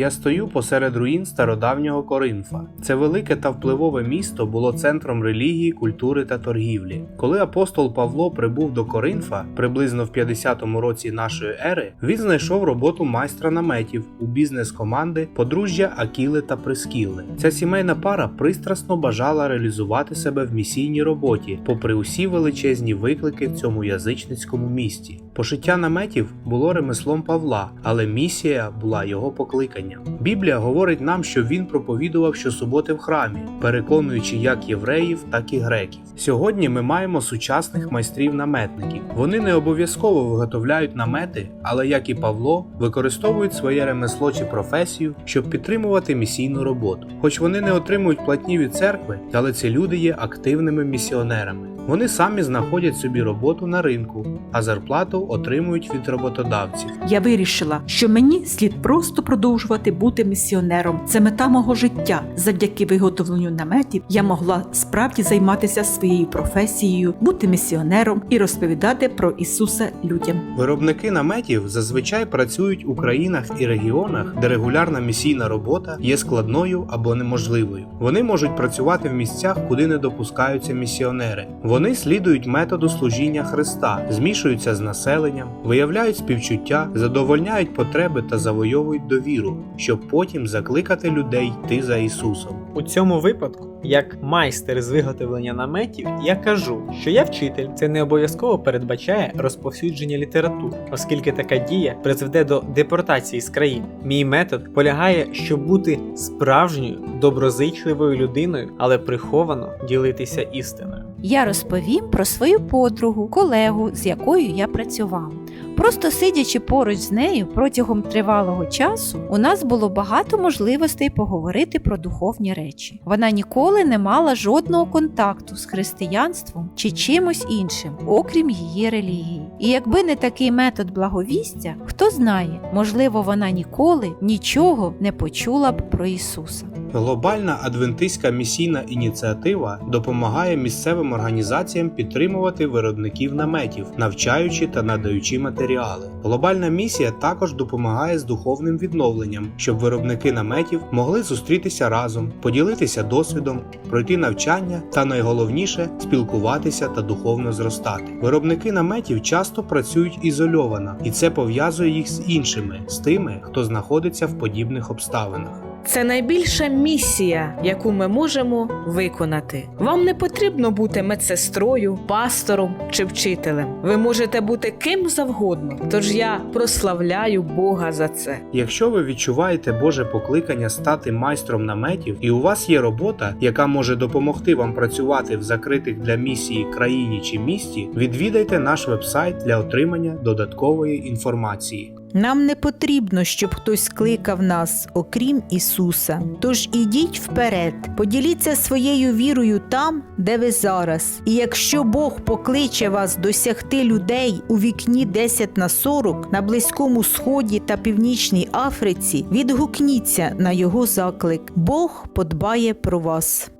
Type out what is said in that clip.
Я стою посеред руїн стародавнього Коринфа. Це велике та впливове місто було центром релігії, культури та торгівлі. Коли апостол Павло прибув до Коринфа приблизно в 50-му році нашої ери, він знайшов роботу майстра наметів у бізнес-команди подружжя Акіли та Прискіли. Ця сімейна пара пристрасно бажала реалізувати себе в місійній роботі, попри усі величезні виклики в цьому язичницькому місті. Пошиття наметів було ремеслом Павла, але місія була його покликанням. Біблія говорить нам, що він проповідував щосуботи в храмі, переконуючи як євреїв, так і греків. Сьогодні ми маємо сучасних майстрів-наметників. Вони не обов'язково виготовляють намети, але як і Павло, використовують своє ремесло чи професію, щоб підтримувати місійну роботу. Хоч вони не отримують платні від церкви, але ці люди є активними місіонерами. Вони самі знаходять собі роботу на ринку, а зарплату отримують від роботодавців. Я вирішила, що мені слід просто продовжувати бути місіонером. Це мета мого життя. Завдяки виготовленню наметів я могла справді займатися своєю професією, бути місіонером і розповідати про Ісуса людям. Виробники наметів зазвичай працюють у країнах і регіонах, де регулярна місійна робота є складною або неможливою. Вони можуть працювати в місцях, куди не допускаються місіонери. Вони слідують методу служіння Христа, змішуються з населенням, виявляють співчуття, задовольняють потреби та завойовують довіру, щоб потім закликати людей йти за Ісусом. У цьому випадку, як майстер з виготовлення наметів, я кажу, що я вчитель. Це не обов'язково передбачає розповсюдження літератури, оскільки така дія призведе до депортації з країни. Мій метод полягає, щоб бути справжньою доброзичливою людиною, але приховано ділитися істиною. Я розповім про свою подругу, колегу, з якою я працював. Просто сидячи поруч з нею протягом тривалого часу, у нас було багато можливостей поговорити про духовні речі. Вона ніколи не мала жодного контакту з християнством чи чимось іншим, окрім її релігії. І якби не такий метод благовістя, хто знає, можливо, вона ніколи нічого не почула б про Ісуса. Глобальна адвентистська місійна ініціатива допомагає місцевим організаціям підтримувати виробників наметів, навчаючи та надаючи матеріали. Глобальна місія також допомагає з духовним відновленням, щоб виробники наметів могли зустрітися разом, поділитися досвідом, пройти навчання та найголовніше спілкуватися та духовно зростати. Виробники наметів часто працюють ізольовано, і це пов'язує їх з іншими, з тими, хто знаходиться в подібних обставинах. Це найбільша місія, яку ми можемо виконати. Вам не потрібно бути медсестрою, пастором чи вчителем. Ви можете бути ким завгодно. Тож я прославляю Бога за це. Якщо ви відчуваєте Боже покликання стати майстром наметів, і у вас є робота, яка може допомогти вам працювати в закритих для місії країні чи місті, відвідайте наш вебсайт для отримання додаткової інформації. Нам не потрібно, щоб хтось кликав нас, окрім Ісуса. Тож ідіть вперед, поділіться своєю вірою там, де ви зараз. І якщо Бог покличе вас досягти людей у вікні 10 на 40 на Близькому Сході та Північній Африці, відгукніться на його заклик. Бог подбає про вас.